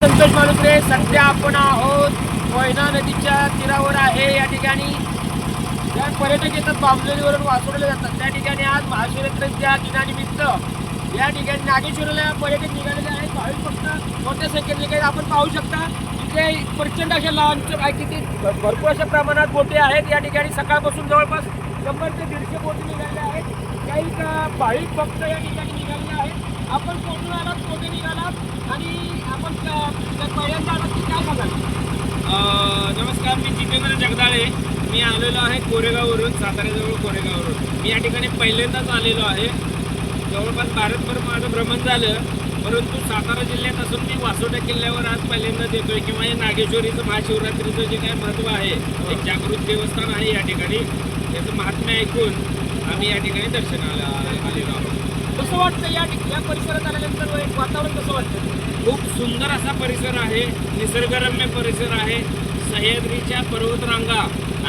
संतोष मालुसरे सध्या आपण आहोत कोयना नदीच्या तीरावर आहे या ठिकाणी. ज्या पर्यटक येतात बांबलेलीवरून वासवले जातात. त्या ठिकाणी आज महाशिवरात्रीच्या दिनानिमित्त या ठिकाणी नागेश्वरला पर्यटक निघालेले आहेत. भाविक फक्त मोठ्या संख्येने काही आपण पाहू शकता. इथे प्रचंड अशा लॉन्च आहे किती भरपूर अशा प्रमाणात बोटी आहेत. या ठिकाणी सकाळपासून जवळपास शंभर ते दीडशे बोटी निघाल्या आहेत. काही भाविक भक्त या ठिकाणी निघालेले आहेत. आपण कुठून आलात कोठे निघालात आणि आपण अ, जर पहिल्यांदा आलात की काय सांगाल अ, नमस्कार मी जितेंद्र जगदाळे. मी आलेलो आहे कोरेगाववरून साताऱ्याजवळ कोरेगाववरून. मी या ठिकाणी पहिल्यांदाच आलेलो आहे. जवळपास भारतभर माझं भ्रमण झालं परंतु सातारा जिल्ह्यात असून मी वासोटा किल्ल्यावर आज पहिल्यांदाच येतोय किंवा हे नागेश्वरीचं महाशिवरात्रीचं जे काय महत्त्व आहे एक जागृत देवस्थान आहे या ठिकाणी. याचं महात्म्य ऐकून आम्ही या ठिकाणी दर्शनाला आलेलो आहोत. कसं वाटतं या या परिसरात आल्यानंतर एक वातावरण कसं वाटतं? खूप सुंदर असा परिसर आहे निसर्गरम्य परिसर आहे सह्याद्रीच्या पर्वतरांगा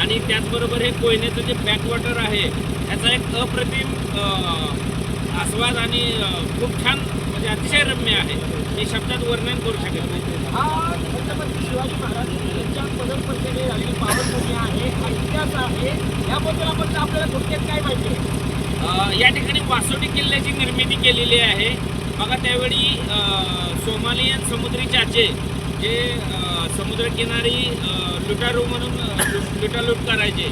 आणि त्याचबरोबर हे कोयनेचं जे बॅकवॉटर आहे त्याचा एक अप्रतिम आस्वाद आणि खूप छान म्हणजे अतिशय रम्य आहे. हे शब्दात वर्णन करू शकत नाही. हा छत्रपती शिवाजी महाराज यांच्या पदस्पर्शेने झालेली पावनभूमी आहे हा इतिहास आहे. याबद्दल आपण आपल्याला थोडक्यात काय माहिती आहे? या ठिकाणी वासोटी किल्ल्याची निर्मिती केलेली आहे. बघा त्यावेळी सोमालियन समुद्री चाचे जे समुद्रकिनारी लुटारू म्हणून लुटालूट करायचे.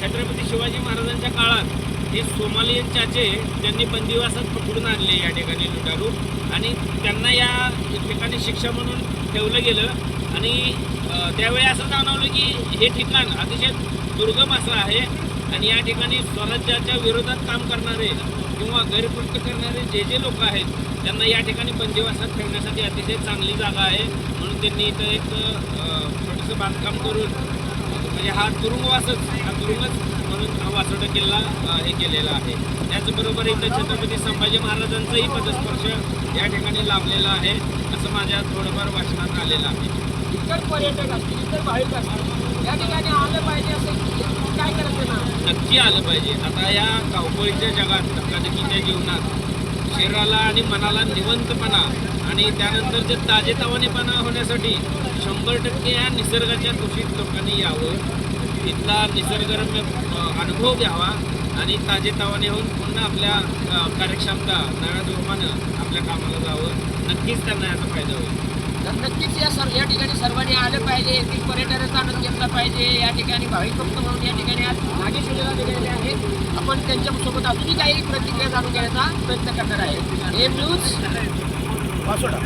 छत्रपती शिवाजी महाराजांच्या काळात हे सोमालियन चाचे त्यांनी बंदिवासात पकडून आणले या ठिकाणी लुटारू. आणि त्यांना या ठिकाणी शिक्षा म्हणून ठेवलं गेलं. आणि त्यावेळी असं जाणवलं की हे ठिकाण अतिशय दुर्गम असं आहे. आणि या ठिकाणी स्वराज्याच्या विरोधात काम करणारे किंवा गैरकृत्य करणारे जे जे लोक आहेत त्यांना या ठिकाणी बंदिवासात ठेवण्यासाठी अतिशय चांगली जागा आहे. म्हणून त्यांनी इथं एक छोटंसं बांधकाम करून म्हणजे हा तुरुंगवासच हा तुरुंगच म्हणून हा वासोटा किल्ला हे केलेला आहे. त्याचबरोबर इथं छत्रपती संभाजी महाराजांचाही पदस्पर्श या ठिकाणी लाभलेला आहे असं माझ्या थोडंफार वाचनात आलेलं आहे. इतर पर्यटक असतील इतर भाविक असतील या ठिकाणी आलं पाहिजे असं काय करायचं? नक्की आलं पाहिजे. आता या धावपळीच्या जगात धकाधकीच्या जीवनात शरीराला आणि मनाला निवंतपणा आणि त्यानंतर जे ताजेतवानेपणा होण्यासाठी शंभर टक्के या निसर्गाच्या कुशीत लोकांनी यावं. इथला निसर्गरम्य अनुभव घ्यावा आणि ताजेतवाने होऊन पुन्हा आपल्या कार्यक्षमता नव्या जोमानं आपल्या कामाला जावं. नक्कीच त्यांना याचा फायदा होईल. तर नक्कीच या सर्व या ठिकाणी सर्वांनी आलं पाहिजे. येथील पर्यटनाचा आनंद घेतला पाहिजे. या ठिकाणी भाविक भक्त म्हणून या ठिकाणी आज नागेश्वरीला दिलेले आहेत. आपण त्यांच्यासोबत अजूनही काही प्रतिक्रिया जाणून घेण्याचा प्रयत्न करणार आहे. हे न्यूज वासोटा